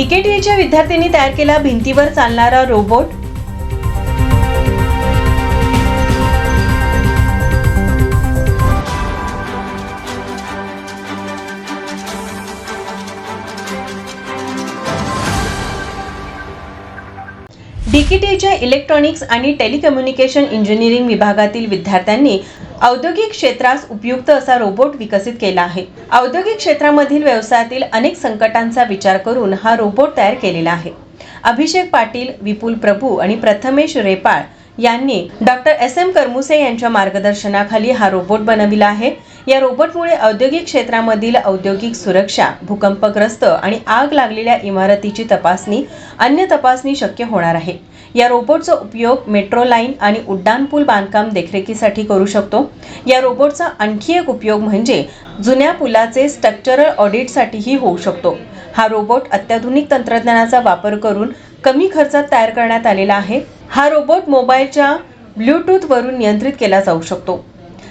डीकेटीच्या विद्यार्थ्यांनी तयार केला भिंतीवर चालणारा रोबोट. डीकेटीच्या इलेक्ट्रॉनिक्स आणि टेलिकम्युनिकेशन इंजिनिअरिंग विभागातील विद्यार्थ्यांनी औद्योगिक क्षेत्रास उपयुक्त असा रोबोट विकसित केला आहे. औद्योगिक क्षेत्रामधील व्यवसायातील अनेक संकटांचा विचार करून हा रोबोट तयार केलेला आहे. अभिषेक पाटील विपुल प्रभू आणि प्रथमेश रेपाळ यांनी डॉक्टर एस एम करमुसे यांच्या मार्गदर्शनाखाली हा रोबोट बनविला आहे. या रोबोटमुळे औद्योगिक क्षेत्रामधील औद्योगिक सुरक्षा भूकंपग्रस्त आणि आग लागलेल्या इमारतीची तपासणी अन्य तपासणी शक्य होणार आहे. या रोबोटचा उपयोग मेट्रो लाईन आणि उड्डाणपूल बांधकाम देखरेखीसाठी करू शकतो. या रोबोटचा आणखी एक उपयोग म्हणजे जुन्या पुलाचे स्ट्रक्चरल ऑडिटसाठीही होऊ शकतो. हा रोबोट अत्याधुनिक तंत्रज्ञानाचा वापर करून कमी खर्चात तयार करण्यात आलेला आहे. हा रोबोट मोबाईलच्या ब्लूटूथवरून नियंत्रित केला जाऊ शकतो.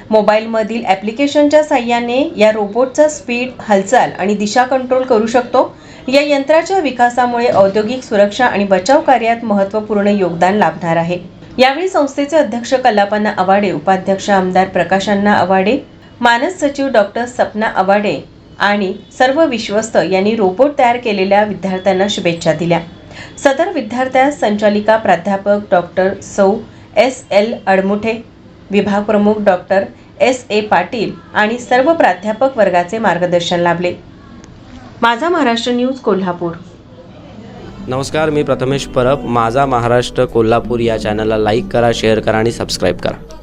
मोबाईलमधील ॲप्लिकेशनच्या साह्याने या रोबोटचा स्पीड हालचाल आणि दिशा कंट्रोल करू शकतो. या यंत्राच्या विकासामुळे औद्योगिक सुरक्षा आणि बचाव कार्यात महत्त्वपूर्ण योगदान लाभणार आहे. यावेळी संस्थेचे अध्यक्ष कल्लापन्ना अवाडे उपाध्यक्ष आमदार प्रकाशांना अवाडे मानस सचिव डॉक्टर सपना अवाडे आणि सर्व विश्वस्त यांनी रोबोट तयार केलेल्या विद्यार्थ्यांना शुभेच्छा दिल्या. सदर विद्यार्थ्यास संचालिका प्राध्यापक डॉक्टर सौ एस एल अडमुठे विभाग प्रमुख डॉक्टर एस ए पाटील आणि सर्व प्राध्यापक वर्गाचे मार्गदर्शन लाभले. माझा महाराष्ट्र न्यूज कोल्हापूर. नमस्कार मी प्रथमेश परब. माझा महाराष्ट्र कोल्हापूर या चॅनलला लाईक करा शेअर करा आणि सबस्क्राईब करा.